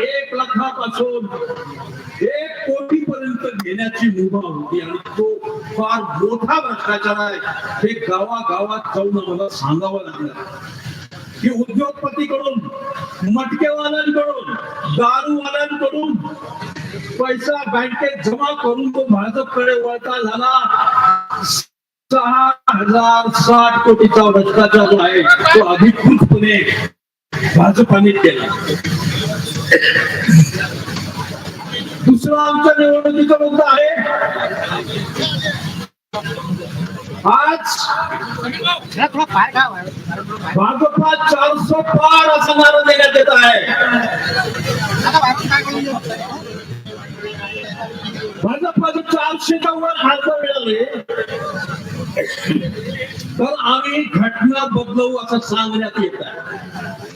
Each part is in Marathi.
एक लाखापासून एक कोटी पर्यंत घेण्याची मुभा होती आणि तो फार मोठा भ्रष्टाचार आहे. हे गावागावात जाऊन आम्हाला सांगावं लागलं. की उद्योगपतीकडून मटकेवाल्यांकडून दारूवाल्यांकडून पैसा बँकेत जमा करून तो भाजपकडे वळता झाला. सहा हजार साठ कोटीचा भ्रष्टाचार जो आहे. तो अधिकृतपणे भाजपाने केला. दुसरा आमचा निवडणुकीचा मुद्दा आहे. आज भाजपा चारशे पार असा नारा देण्यात येत आहे. भाजपाचे चारशेच्या वर खासदार मिळाले. तर आम्ही घटना बदलवू असं सांगण्यात येत आहे.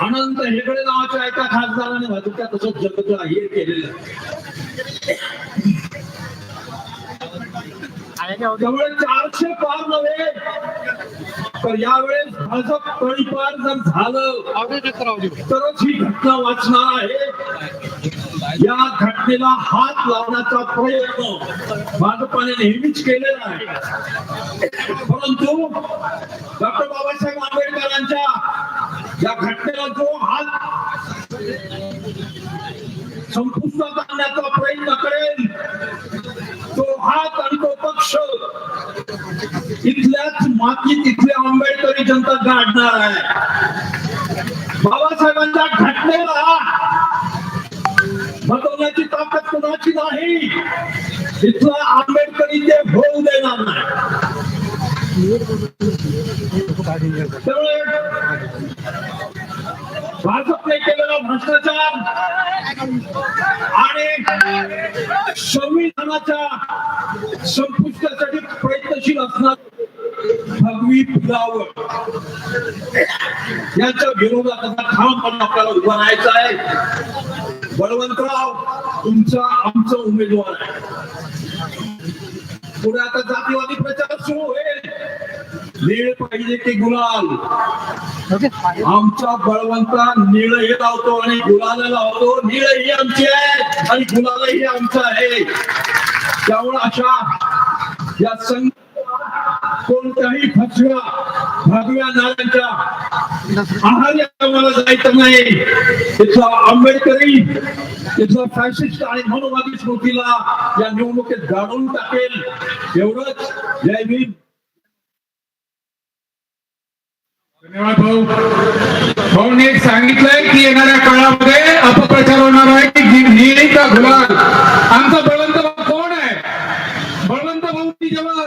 अनंत हेगडे नावाच्या एका खासदाराने भाजपच्या तसंच जगत हे केलेलं त्यामुळे चारशे पार नव्हे. तर यावेळेस भाजप तळीपार जर झालं तरच ही घटना वाचणार आहे. या घटनेला हात लावण्याचा प्रयत्न भाजपाने नेहमीच केलेला आहे. परंतु डॉक्टर बाबासाहेब आंबेडकरांच्या या घटनेला जो हात संपुष्टात आणण्याचा प्रयत्न करेल तो हात आणि तो पक्ष. इथल्याच मातीत इथले आंबेडकरी जनता गाडणार आहे. बाबासाहेबांच्या घटनेला बदलण्याची ताकद कुणाची नाही? इथला आंबेडकरी ते होऊ देणार नाही. त्यामुळे भाजपने केलेला भ्रष्टाचार आणि संविधानाच्या संपुष्टासाठी प्रयत्नशील असणार भगवी पुलावर यांच्या विरोधात ठामपणे आपल्याला उभा राहायचा आहे. बळवंतराव तुमचा आमचा उमेदवार आहे. पुढे आता जातीवादी प्रचार सुरू होईल. नीळ पाहिजे की गुलाल. आमचा बळवंता निळ हे लावतो आणि गुलाला लावतो. निळ ही आमची आहे आणि गुलाल ही आमचा आहे. त्यामुळे अशा या संघ कोणत्याही फसव्या भगव्या नाऱ्यांच्या आहारी आम्हाला जायचं नाही. तिथला आंबेडकरी तिथला फॅशिस्ट आणि मनोवादी स्मृतीला या निवडणुकीत गाडून टाकेल. एवढंच. जय भीम. धन्यवाद भाऊ. भाऊने एक सांगितलंय की येणाऱ्या काळामध्ये अपप्रचार होणार आहे की जी- का गुलाल. आमचा बळवंत भाऊ कोण आहे? बळवंत भाऊ जेव्हा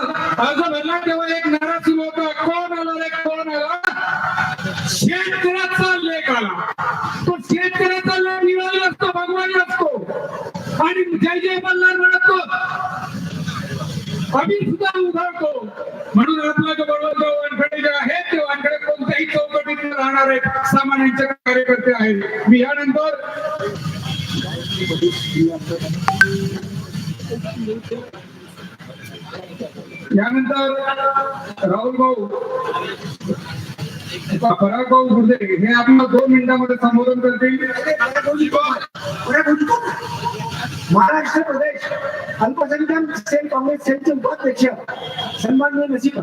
अर्ज भरला तेव्हा एक नारा सुरू होता. कोण आला रे? कोण आला? शेतकऱ्याचा लेख आला. तो शेतकऱ्याचा लेख निळाला असतो भगवान असतो. आणि जय जय बल्लार म्हणतो. आम्ही सुद्धा उभारतो. म्हणून आपला जो बळवंत राहणार एक सामान्यांचे कार्यकर्ते आहेत मी यानंतर यानंतर राहुल भाऊ पराग भाऊ गुर्दे हे आपल्याला दोन मिनिटांमध्ये संबोधन करतील महाराष्ट्र प्रदेश अल्पसंख्याक सेल काँग्रेस सेलचे उपाध्यक्ष सन्माननीय नसीब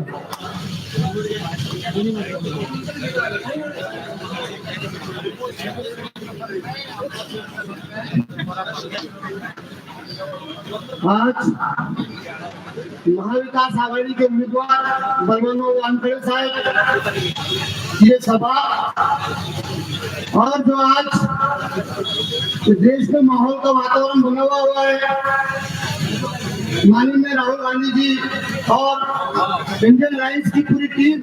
आज महाविकास आघाड़ी के उम्मीदवार बलवंत वानखड़े साहब, ये सभा और जो आज देश में माहौल का वातावरण बना हुआ हुआ है, माननीय राहुल गांधी जी और इंडियन लाइन्स की पूरी टीम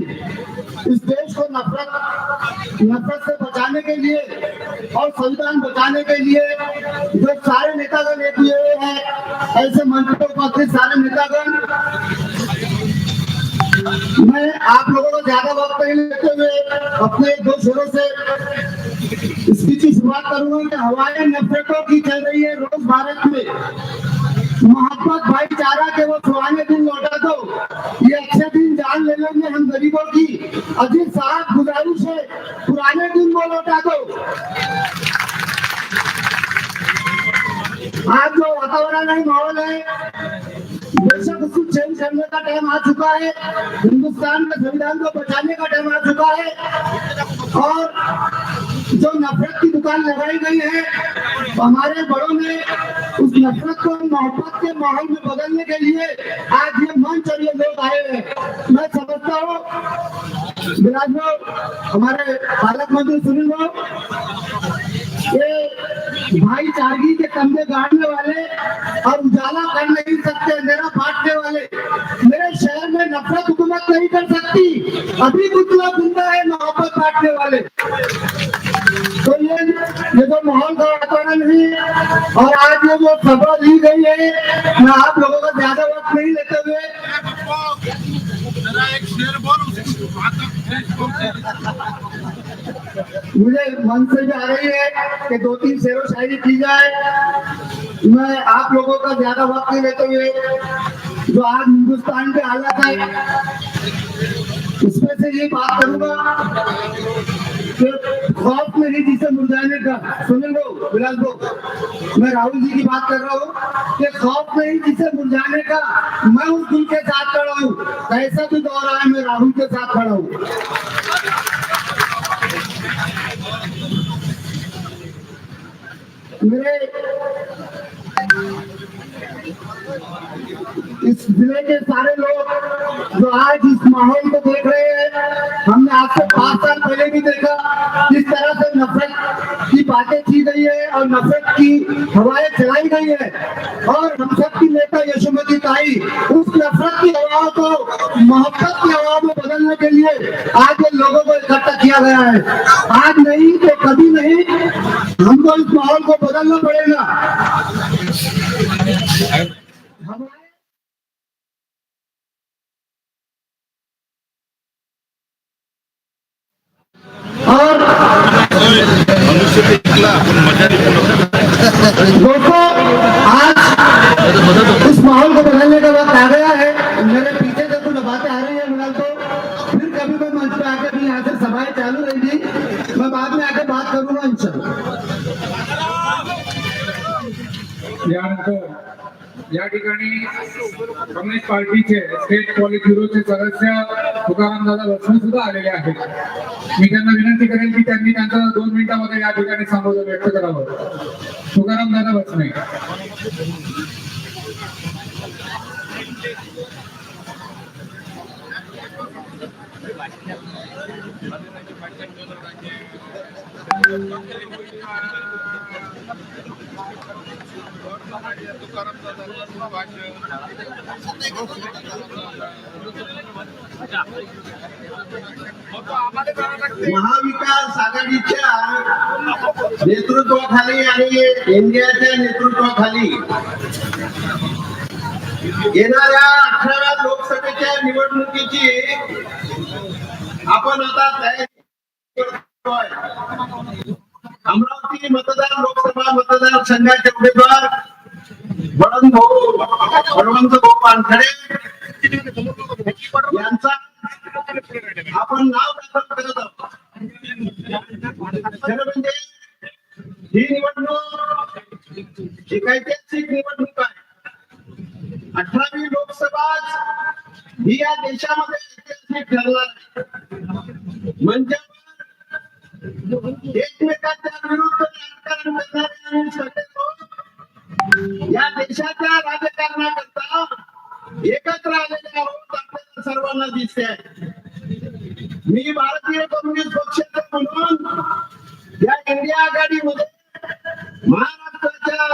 इस देश को नफरत नफरत से बचाने के लिए और संविधान बचाने के लिए जो सारे नेतागण एक हुए हैं, ऐसे मंच पर उपस्थित सारे नेतागण, मैं आप लोगों को ज़्यादा वक्त नहीं लेते हुए अपने दो शोरों से स्पीच की शुरुआत करूँगा कि हवाएँ नफरतों की चल रही है रोज भारत में। मोहब्बत भाईचारा के वो सुहाने दिन लौटा दो ये अच्छे दिन जान लेने में हम गरीबों की। अजीत साहब गुजारिश है पुराने दिन वो लौटा दो आज जो वातावरण है माहौल है बेशक उसको चेंज करने का टाइम आ चुका है हिंदुस्तान में संविधान को बचाने का टाइम आ चुका है और जो नफरत दुकान लगाई गई है। हमारे बड़ों ने उस नफरत को, मोहब्बत के माहौल में बदलने के लिए आज ये और ये लोग आए हैं। मैं समझता हूँ विराज भाव हमारे पालक मंत्री सुनील भाव ये भाईचारगी के कंधे गाड़ने वाले और उजाला कर नहीं सकते, अंधेरा फाटने वाले, मेरे शहर में नफरत हुकूमत नहीं कर सकती। अभी गुतला गुंडा है, मोहब्बत बांटने वाले। तो ये ये जो माहौल का वातावरण है। और आज ये जो सभा ली गई है, मैं आप लोगों का ज़्यादा वक्त नहीं लेते हुए मुझे मन से भी आ रही है कि दो तीन शेरों शायरी की जाए। मैं आप लोगों का ज़्यादा वक्त नहीं लेते हुए जो आज हिंदुस्तान के हालत है से ये बात करूँगा। खौफ नहीं जिसे मुरझाने का, सुने लो बिलाल को। मैं राहुल जी की बात कर रहा हूँ कि खौफ नहीं जिसे मुरझाने का, मैं उस दिल के साथ खड़ा हूँ। कैसा भी दौर आए मैं राहुल के साथ खड़ा हूँ। मेरे इस ज़िले के सारे लोग जो आज इस माहौल को देख रहे हैं, हमने आज से पाँच साल पहले भी देखा किस तरह से नफरत की बातें की गई है और नफरत की हवाएँ चलाई गई है। और हम सब की नेता यशोमती ताई उस नफरत की हवाओं को, मोहब्बत की हवाओं में बदलने के लिए आज ये लोगों को इकट्ठा किया गया है। आज नहीं तो कभी नहीं हमको इस माहौल को बदलना पड़ेगा। और दोस्तों आज इस माहौल को बदलने का वक्त आ गया है। मेरे पीछे से कुछ बातें आ रही है फिलहाल तो फिर कभी मैं मंच पे आकर भी यहाँ से सभाएं चालू रहेंगी। मैं बाद में आकर बात करूंगा इंशाल्लाह यानंतर या ठिकाणी कम्युनिस्ट पार्टीचे स्टेट पॉलिट ब्युरोचे सदस्य तुकाराम दादा बसवे सुद्धा आलेले आहेत मी त्यांना विनंती करेन की त्यांनी त्यांचं दोन मिनिटांमध्ये या ठिकाणी संबोधन व्यक्त करावं. तुकाराम दादा बसवे महाविकास आघाडीच्या नेतृत्वाखाली आणि इंडियाच्या नेतृत्वाखाली येणाऱ्या अठराव्या लोकसभेच्या निवडणुकीची आपण आता तयारी अमरावती मतदार लोकसभा मतदारसंघाचे उमेदवार बळवंत भाऊ पानखडे यांचा आपण नाव दाखल करत आहोत खरं म्हणजे ही निवडणूक एक ऐतिहासिक निवडणूक आहे. अठरावी लोकसभा ही या देशामध्ये ऐतिहासिक ठरणार म्हणजे एकमेकांच्या विरुद्ध राजकारण करणारे या देशाच्या राजकारणाकरता एकत्र आलेले आहोत. सर्वांना दिसते. मी भारतीय कम्युनिस्ट पक्षाचा म्हणून या इंडिया आघाडीमध्ये महाराष्ट्राच्या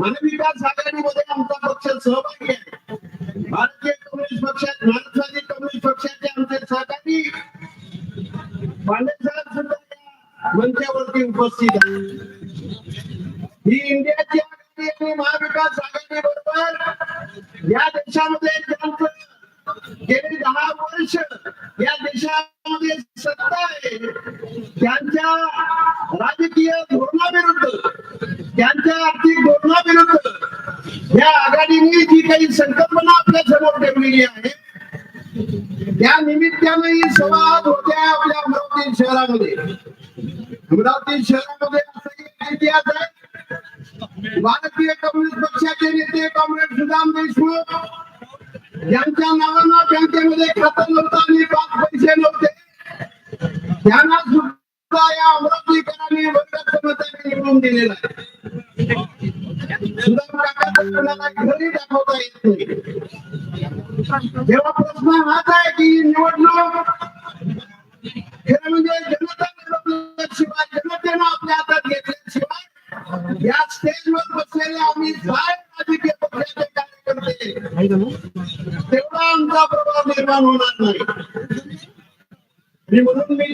महाविकास आघाडीमध्ये आमचा पक्ष सहभागी आहे. भारतीय कम्युनिस्ट पक्षात महाराष्ट्रातील कम्युनिस्ट पक्षाचे आमचे सहकारी पांडेसाहेब सुद्धा मंचावरती उपस्थित आहे त्यांना सुद्धा या अमरावतीकरांनी वर्गात निवडून दिलेला घरी दाखवता येत नाही तेव्हा प्रश्न हाच आहे की निवडणूक खरं म्हणजे जनता निवडल्याशिवाय जनतेनं आपल्या हातात घेतल्याशिवाय या स्टेजवर बसलेले आम्ही काय राजकीय पक्षाचे कार्यकर्ते तेवढा आमचा प्रभाव निर्माण होणार नाही मी म्हणून मी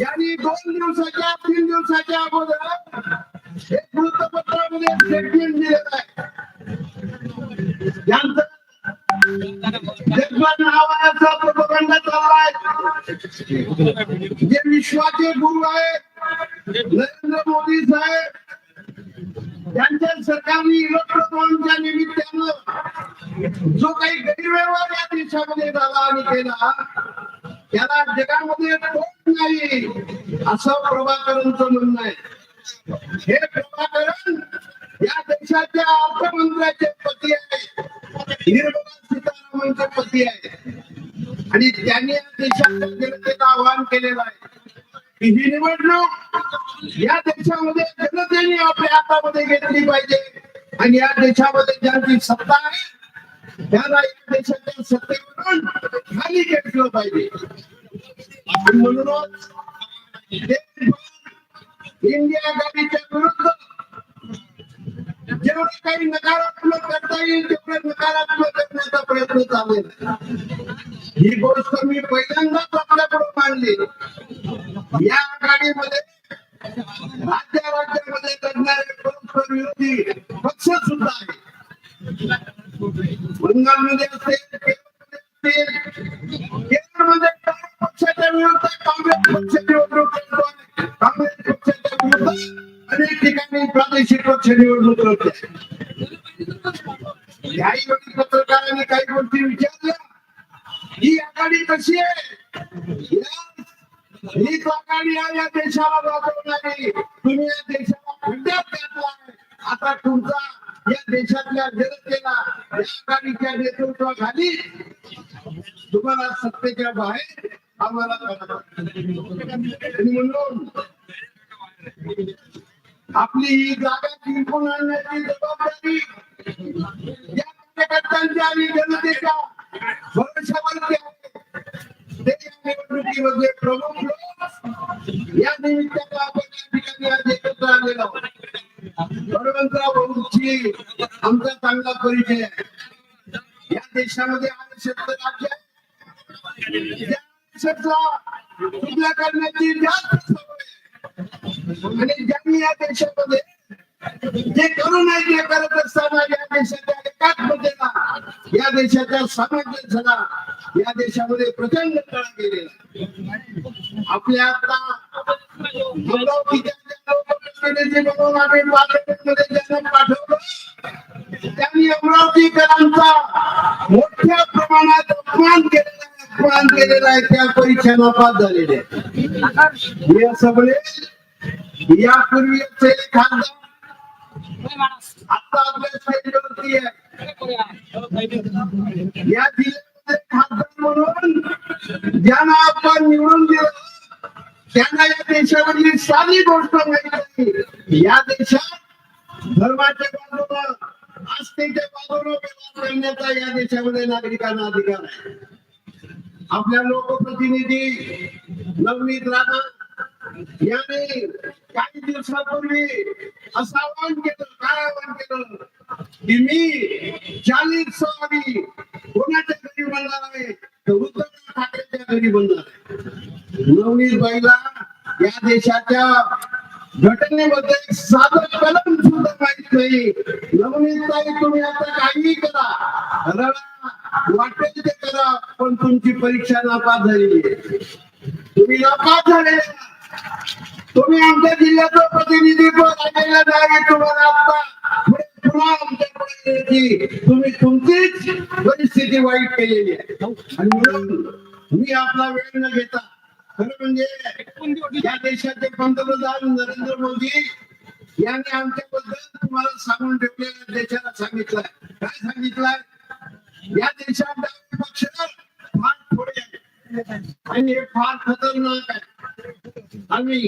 यांनी दोन दिवसाच्या तीन दिवसाच्या अगोदर एक वृत्तपत्रामध्ये स्टेटमेंट दिलेलं आहे यांचं जगभर नावाचा प्रोपगंडा चाललाय जे विश्वाचे गुरु आहेत नरेंद्र मोदी साहेब। त्यांच्या सरकारने इलेक्ट्रॉनच्या निमित्तानं जो काही गैरव्यवहार या देशामध्ये झाला आणि केला त्याला जगामध्ये तोड नाही असं प्रभाकरांचं म्हणणं आहे. हे प्रभाकरण या देशाच्या अर्थमंत्र्याचे पती आहे. निर्मला सीतारामनचे पती आहे. आणि त्यांनी या देशाच्या जनतेला आवाहन केलेलं आहे. ही निवडणूक या देशामध्ये जनतेने आपल्या हातामध्ये घेतली पाहिजे. आणि या देशामध्ये ज्यांची सत्ता आहे त्याला या देशाच्या सत्तेवरून खाली घेतलं पाहिजे. म्हणूनच इंडिया आघाडीच्या विरुद्ध जेवढं काही नकारात्मक करता येईल तेवढे नकारात्मक करण्याचा प्रयत्न चालू आहे ही गोष्ट मी पहिल्यांदाच आपल्याकडून मांडली. या आघाडीमध्ये राज्य राज्यामध्ये लढणारे परस्पर विरोधी पक्ष सुद्धा आहे बंगालमध्ये असेल केरळमध्ये पक्षाच्या विरुद्ध काँग्रेस पक्ष निवडणूक लढतोय काँग्रेस पक्षाच्या विरुद्ध अनेक ठिकाणी प्रादेशिक पक्ष निवडणूक लढते याही वेळी पत्रकारांनी काही गोष्टी विचारल्या. ही आघाडी कशी आहे? देशातल्या जनतेला नेतृत्वाखाली तुम्हाला सत्तेच्या बाहेर आम्हाला म्हणून आपली ही जागा जिंकून आणण्याची जबाबदारी या कार्यकर्त्यांच्या आणि जनतेच्या भविष्यावरती आहे. ते या निवडणुकीमध्ये प्रमुख या निमित्तानं आपण या ठिकाणी आज एकत्र आलेलो आहोत. बळवंतराव भाऊंची आमचा चांगला परिचय. आहे या देशामध्ये आरक्षण राज्य करण्याची जास्त आणि ज्यांनी या देशामध्ये जे करू नये ते करत असताना या देशाच्या एकात्मतेला या देशाच्या सामंजस्याला या देशामध्ये प्रचंड तळा गेलेला आपल्या आता अमरावतीच्या म्हणून आम्ही पाठवलं. त्यांनी अमरावतीकरांचा मोठ्या प्रमाणात अपमान केलेला अपमान केलेला आहे. त्या परीक्षा नापास झालेले हे सगळे यापूर्वी खासदार आता आपल्या स्टेजवरती आहे. या जिल्ह्यामध्ये खासदार म्हणून ज्यांना आपण निवडून दिलं त्यांना या देशामधली साधी गोष्ट माहिती या देशात धर्माच्या बाजूला आस्थेच्या बाजूला या देशामध्ये नागरिकांना अधिकार आहे. आपल्या लोकप्रतिनिधी नवनीत राणा याने काही दिवसापूर्वी असं आवाहन केलं काय आवाहन केलं? की मी चाळीस सवारी कोणाच्या घरी बनणार आहे? तर उद्धव ठाकरेच्या घरी बनणार आहे. नवनीत बाईला या देशाच्या घटनेमध्ये एक साधं कलम सुद्धा माहीत नाही. नवनीत तुम्ही आता काहीही करा. रडा वाटेल ते करा पण तुमची परीक्षा नापास झालेली आहे. तुम्ही नापास झाले तुम्ही आमच्या जिल्ह्याचं प्रतिनिधित्व राहिलेलं नाही तुम्हाला आता. पुन्हा आमच्याकडे तुम्ही तुमचीच परिस्थिती वाईट केलेली आहे. आणि म्हणून मी आपला वेळ न घेता खरं म्हणजे या देशाचे पंतप्रधान नरेंद्र मोदी यांनी आमच्याबद्दल तुम्हाला सांगून ठेवलेल्या देशाला सांगितलंय. काय सांगितलंय? या देशात पक्ष फार थोडे आणि हे फार खतरनाक आहे. आम्ही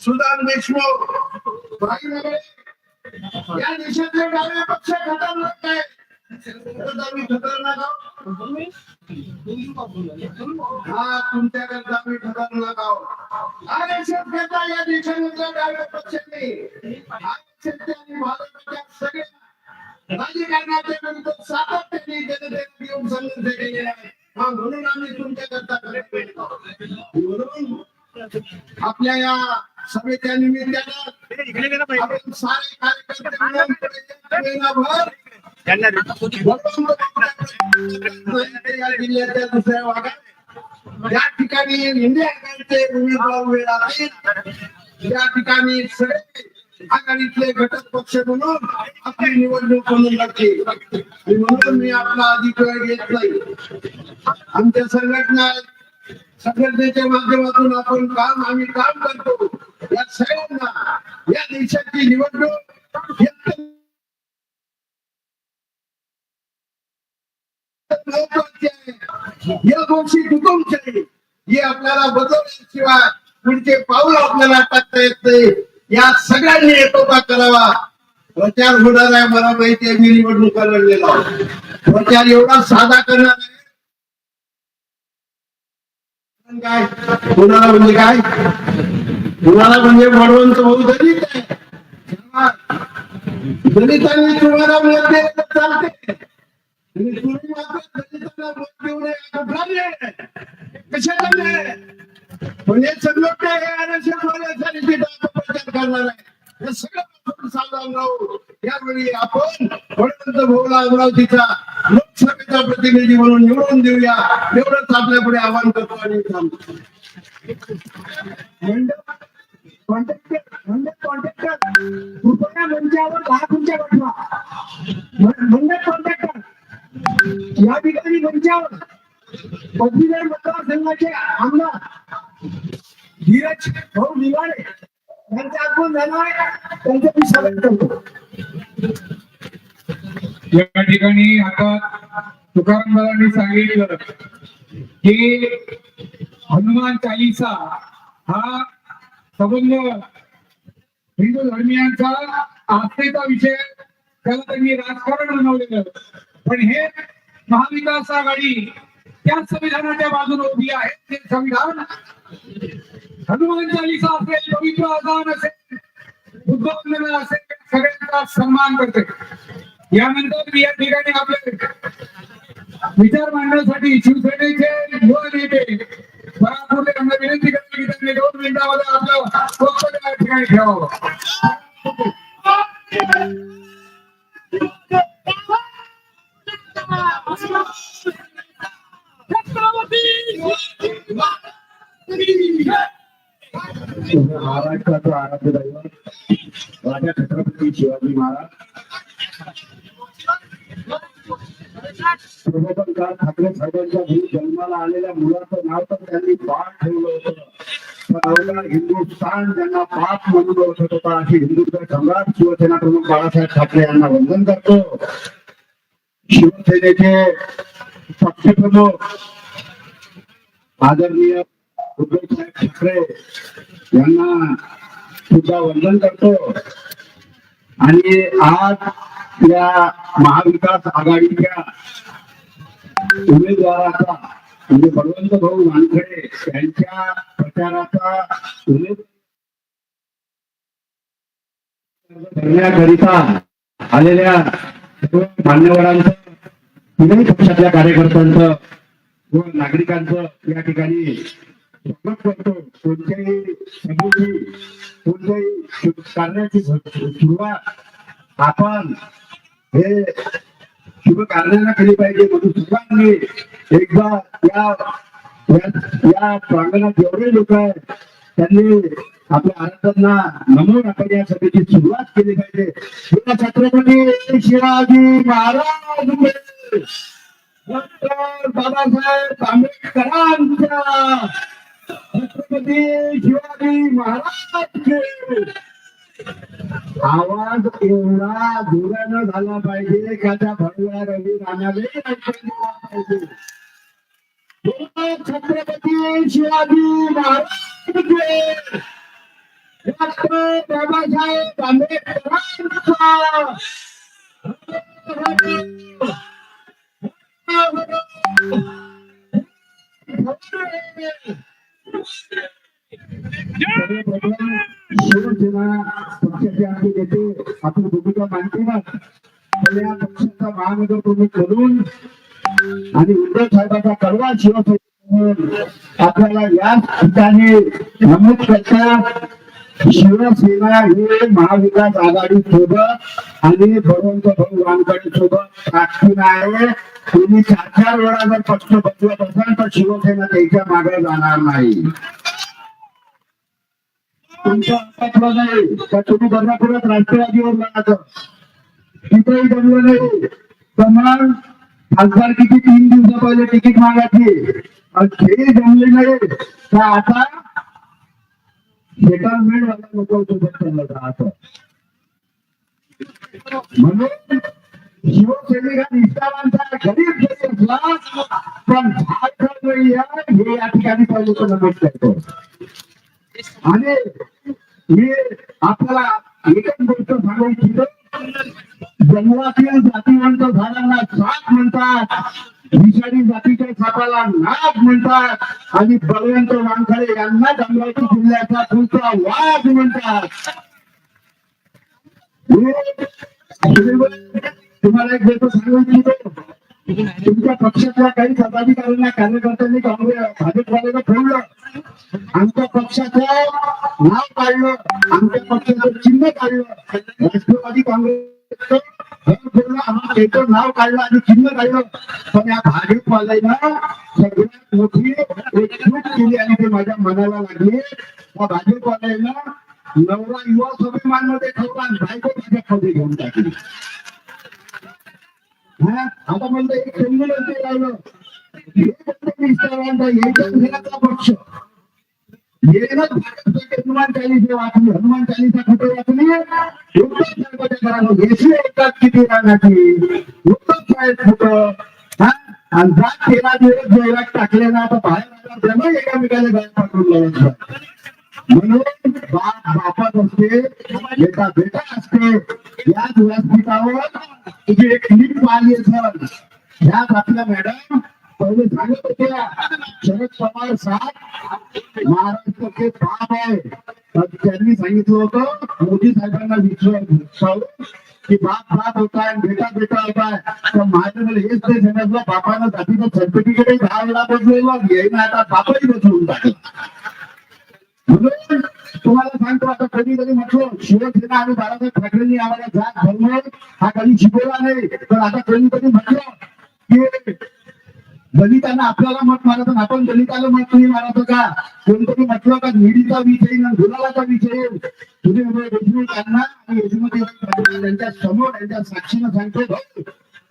सुदान देशमुख या देशातले डावे पक्ष खतरनाक आहे आम्ही खतरनाक आहोत. हा तुमच्याकरता आम्ही खतरनाक आहोत आरक्षण घेता या देशामधल्या डाव्या पक्षाने. आरक्षण आणि भारताच्या सगळ्या राजकारणाच्या नंतर सातत्याने जनतेला घेऊन संघर्ष केलेला आहे म्हणून आम्ही तुमच्याकरता म्हणून आपल्या या सभेच्या निमित्तानं सारे कार्यकर्ते या जिल्ह्याच्या दुसऱ्या भागात या ठिकाणी इंडिया आघाडीचे उमेदवार उभे राहतील या ठिकाणी सगळे आघाडीतले घटक पक्ष म्हणून आपली निवडणूक म्हणून लागतील आणि म्हणून मी आपला अधिक वेळ घेत नाही. आमच्या संघटना. संघटनेच्या माध्यमातून आपण काम आम्ही काम करतो. या सगळ्यांना या देशाची निवडणूक महत्वाची आहे. या गोष्टी कुटुंबचे हे आपल्याला बदलल्याशिवाय पुढचे पाऊल आपल्याला टाकता येत नाही. या सगळ्यांनी एकोपा करावा. प्रचार होणार आहे मला माहिती आहे मी निवडणुका लढलेला प्रचार एवढा साधा करणार आहे पण काय? कुणाला म्हणजे काय? कुणाला म्हणजे बळवंत भाऊ दलित आहे. दलितांनी तुम्हाला मत देत चालते. आणि तुम्ही मात्र दलितांना मत देऊ नये असं झाले कशाला पण हे सगळं हे आरक्षणवाल्यासाठी ते डावा प्रचार करणार आहे हे सगळं सावधान राहू. यावेळी आपण बळवंत भाऊला अमरावतीचा लोकसभेचा प्रतिनिधी म्हणून निवडून देऊया. एवढंच आपल्या पुढे आव्हान करतो आणि कृपया मंचावर दहा खुर्च्या पाठवा मंडप कॉन्ट्रॅक्टर या ठिकाणी मंचावर पदवीधर मतदारसंघाचे आमदार धीरज भाऊ निवाडे यांचं आगमन झालं आहे त्यांचं मी स्वागत करतो या ठिकाणी आता तुकाराम सांगितलं की हनुमान चालीसा हा संबंध हिंदू धर्मियांचा आस्थेचा विषय. त्याला त्यांनी राजकारण बनवलेलं. पण हे महाविकास आघाडी त्याच संविधानाच्या बाजूने उभी आहे. ते संविधान हनुमान चालीसा असेल पवित्र आदान असेल बुद्धवंदना असेल सगळ्यांचा सन्मान करते. यानंतर मी या ठिकाणी आपले विचार मांडण्यासाठी शिवसेनेचे युवा नेते परापुरले यांना विनंती करतो की त्यांनी दोन मिनिटामध्ये आपलं वक्तव्य या ठिकाणी ठेवावं. महाराष्ट्राचा आराध्य दैवत राजा छत्रपती शिवाजी महाराज. प्रबोधनकार ठाकरे साहेबांच्या घरी जन्माला आलेल्या मुलाचं नाव तर त्यांनी बाळ ठेवलं होतं. पण हिंदुस्थान ज्यांना पाप म्हणून ओळखत होता. अशी हिंदुत्व सम्राट शिवसेना प्रमुख बाळासाहेब ठाकरे यांना वंदन करतो. शिवसेनेचे पक्षप्रमुख आदरणीय उद्धव साहेब ठाकरे यांना सुद्धा वंदन करतो. आणि आज या महाविकास आघाडीच्या उमेदवाराचा म्हणजे बळवंत भाऊ वानखडे यांच्या प्रचाराचा उमेदवार करण्याकरिता आलेल्या सर्व मान्यवरांचं तिन्ही पक्षातल्या कार्यकर्त्यांचं व नागरिकांचं या ठिकाणी स्वागत करतो. कोणत्याही सभेची कोणत्याही कार्याची सुरुवात आपण हे शुभ कार्याला खाली पाहिजे म्हणून सर्वांनी एकदा या या- प्रांगणात जेवढे लोक आहेत त्यांनी आपल्या आराध्यांना नमून आपण या सभेची सुरुवात केली पाहिजे. शिवा छत्रपती शिवाजी महाराज डॉक्टर बाबासाहेब आंबेडकरांच्या छत्रपती शिवाजी महाराज आवाज एवढा जोरानं झाला पाहिजे का त्या भगव्या रवी राणाले पाहिजे बोला छत्रपती शिवाजी महाराज की डॉक्टर बाबासाहेब आंबेडकरांचा शिवसेना पक्षाचे आमचे नेते आपली भूमिका मांडते ना? तर या पक्षाचा महानगर तुम्ही करून आणि उद्धव साहेबांचा कडवा शिवसेना आपल्याला या ठिकाणी नमूद करता शिवसेना हे महाविकास आघाडी सोबत आणि भगवंत भाऊ वानकडे सोबत ताकदीन आहे तुम्ही चार चार वेळा जर पक्ष बदलत असाल तर शिवसेना त्यांच्या मागे जाणार नाही. तुमचं अपात्र नाही. तर तुम्ही बदलापुरात राष्ट्रवादीवर जाणार तिथेही जमलं नाही. तर मग खासदार किती तीन दिवसा पहिले तिकीट मागायची. आणि जमले नाही. तर आता? सेटलमेंट वाला लोक सोबत चालत राहतं. म्हणून शिवसैनिक हा निष्ठावांचा गरीब जरी असला पण झारखंड नाही हे या ठिकाणी पहिले तो नमूद करतो. आणि मी आपल्याला एकच गोष्ट सांगू इच्छितो जंगलातील जातीवंत झाडांना साप म्हणतात विषारी जातीच्या सापाला नाग म्हणतात आणि बळवंत वानखडे यांना जंगलाची जिल्ह्याचा पुढचा वाघ म्हणतात. तुम्हाला एक गोष्ट सांगू इच्छितो. तुमच्या पक्षातल्या काही पदाधिकाऱ्यांना कार्यकर्त्यांनी काँग्रेस भाजपवाल्याला ठेवलं. आमच्या पक्षाचं नाव काढलं. आमच्या पक्षाचं चिन्ह काढलं. राष्ट्रवादी काँग्रेस त्याचं नाव काढलं आणि चिन्ह काढलं. पण या भाजपवाल्यानं सगळ्यात मोठी एक चूक केली आणि ते माझ्या मनाला लागले. त्या भाजपवाल्यानं नवरा युवा स्वाभिमानमध्ये ठेवला आणि बायको भाजपमध्ये घेऊन टाकली. आता म्हणतो एक संमेलन पक्ष. हनुमान चालीसा वाचली. हनुमान चालीसा कुठे वाचली? साहेबाच्या एसी येतात किती राहण्याची उद्धव साहेब कुठं? आणि जात तेरा दिवस जैवात टाकले ना आता बाहेर आल्यावर एकामेकाला गाय पाठवून लावायचं म्हणून बाप बापात असते बेटा बेटा असते. याच व्यासपीठावर तुझी एक नीट पाहिली असेल. ह्याच आपल्या मॅडम पहिले सांगत होत्या शरद पवार साहेब महाराष्ट्राचे बाप आहे. त्यांनी सांगितलं होतं मोदी साहेबांना विचार की बाप बाप होता आणि बेटा बेटा होता. तर माझ्याकडे हेच ते समजलं. बापानं जातीचं सर्टिफिकेट दहा वेळा बसलेलं येईन आता बापाही बसवून टाकलं. म्हणून तुम्हाला सांगतो आता कधी कधी म्हटलो शिवसेना आणि बाळासाहेब ठाकरेंनी आम्हाला जात धर्म हा कधी शिकवला नाही. पण आता कधी कधी म्हटलं की दलितांना आपल्याला मत मारत आपण दलिताला मत नाही मारतो का? कोणतरी म्हटलं का निधीचा विषय ना गुलालाचा विषय तुझे देशमुख यांना आणि यशोमती यांच्या समोर यांच्या साक्षीनं सांगतो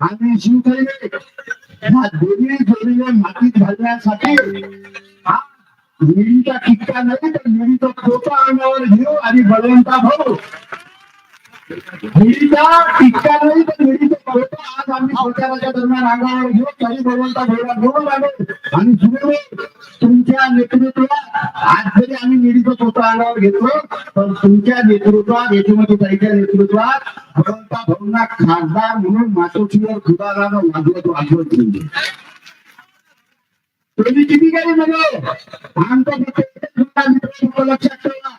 आम्ही शिवसेने दोन्ही जोडीने मातीत घालण्यासाठी हा निधीचा नाही तर निधीचा पोता अंगावर घेऊ आणि बलवंता भाऊ. निधीचा टिक्का नाही तर निधीचा पोता आज आम्ही प्रचाराच्या दरम्यान अंगावर घेऊ तरी बलवंता भाऊला घेऊन आलो आणि सुरू तुमच्या नेतृत्वात आज जरी आम्ही निधीचा पोता अंगावर घेतलो पण तुमच्या नेतृत्वात यशोमती ताईच्या नेतृत्वात बलवंता भाऊंना खासदार म्हणून मातोश्रीवर खुदारानं वाजवत वाजवत गेले तुम्ही किती काही म्हणजे आमचा लक्षात ठेवा.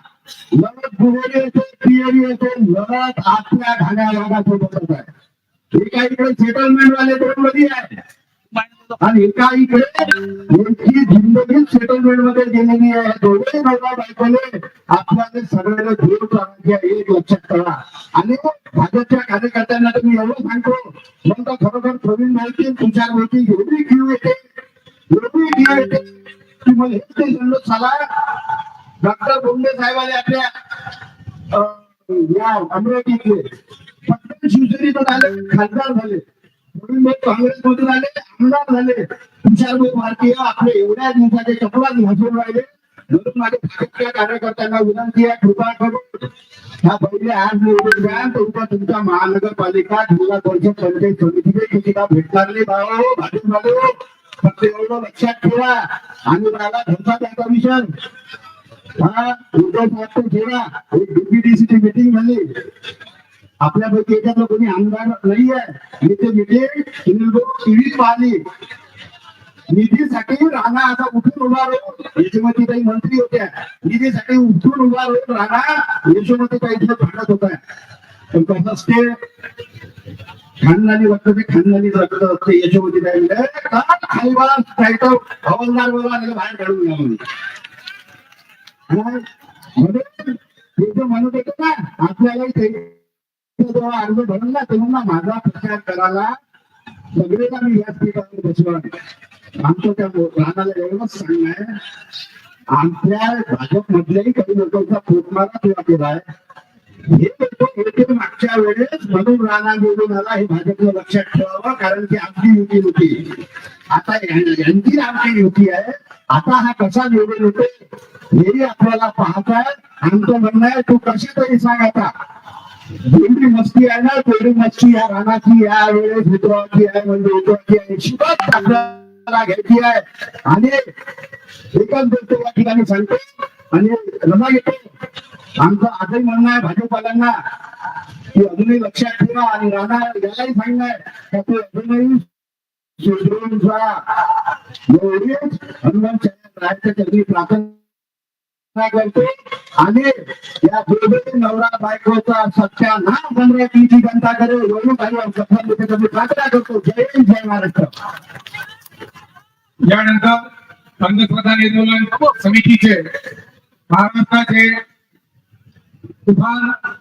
लढत गुरुवारी येतो पियरी येतो लढत आपल्या आहे इकडे सेटलमेंट वाले दोन मध्ये आहे आणि एका इकडे? यांची जिंदगी सेटलमेंटमध्ये गेलेली आहे. दोघे नवरा बायकोने आपल्याला सगळ्याला दूर करायचे आहे, एक लक्षात ठेवा. आणि भाजपच्या कार्यकर्त्यांना तुम्ही एवढं सांगतो म्हणता तर खरोखर प्रवीण माहिती तुषार माहिती एवढी घेऊ येते. डॉक्टर बोंडे साहेबांनी आपल्या या अमरावतीतले फक्त शिवसेनेतून आले खासदार झाले म्हणून मग काँग्रेसमधून आले आमदार झाले भारतीय आपले एवढ्या दिवसाचे चपलाच घासून राहिले म्हणून माझ्या भाजपच्या कार्यकर्त्यांना विनंती आहे कृपा करून ह्या पहिले आज निवडून द्या तुमच्या तुमच्या महानगरपालिका जिल्हा परिषद पंचायत समितीचे भेटणार नाही भाऊ भाजपमध्ये लक्षात ठेवा. आणि मला धरता त्या कमिशन हा उद्धव साहेब ठेवा. डीपीडीसीची मीटिंग झाली. आपल्यापैकी याच्यातलं कोणी आमदार नाहीये. मी ते मिटिंग टीव्हीत पाहिली. निधीसाठी राणा आता उठून उभा राहून यशोमती काही मंत्री होत्या. निधीसाठी उठून उभा राहून राणा यशोमती काही इथं भांडत होता पण कसं असते खानदानी रक्त ते खानदानी रक्त असते याच्यामध्ये काय म्हणजे "का खाली बा काही तो हवालदार बोला आलेला बाहेर काढून घ्या म्हणत होते ना आपल्याला जेव्हा अर्ज भरून ना तेव्हा माझा प्रचार करायला सगळेला मी या स्पीकरवर आमचं त्या राणाला एवढंच सांगणं आहे आमच्या भाजप मधल्याही काही लोकांचा पोटमारा किंवा केला आहे. मागच्या वेळेस म्हणून राणा निवडून आला हे भाजपनं लक्षात ठेवावं कारण की आमची युती होती. आता यांची आमची युती आहे. आता हा कसा निवडून येतो हेही आपल्याला पाहताय. आमचं म्हणणं आहे तू कशी तरी सांग आता. जेवढी मस्ती आहे ना तेवढी मस्ती या रानाची या वेळेस उतरवाची आहे म्हणजे उतरवाची आहे. शिवाय आपल्याला घ्यायची आहे. आणि एकच गोष्ट या ठिकाणी सांगतो आणि रमा येतो. आमचं आजही म्हणणं आहे भाजपवाल्यांना की अजूनही लक्षात ठेवा आणि राणा यालाही सांगणार का ते अजूनही सुधरून जा एवढीच हनुमान राहायच्या चरणी प्रार्थना करतो. आणि या दोघे नवरा बायकोचा सत्या ना सत्यानाश अमरावतीची जनता करे एवढी काही प्रार्थना करतो. जय जय महाराष्ट्र. यानंतर पंतप्रधान आंदोलन समितीचे महाराष्ट्राचे Umar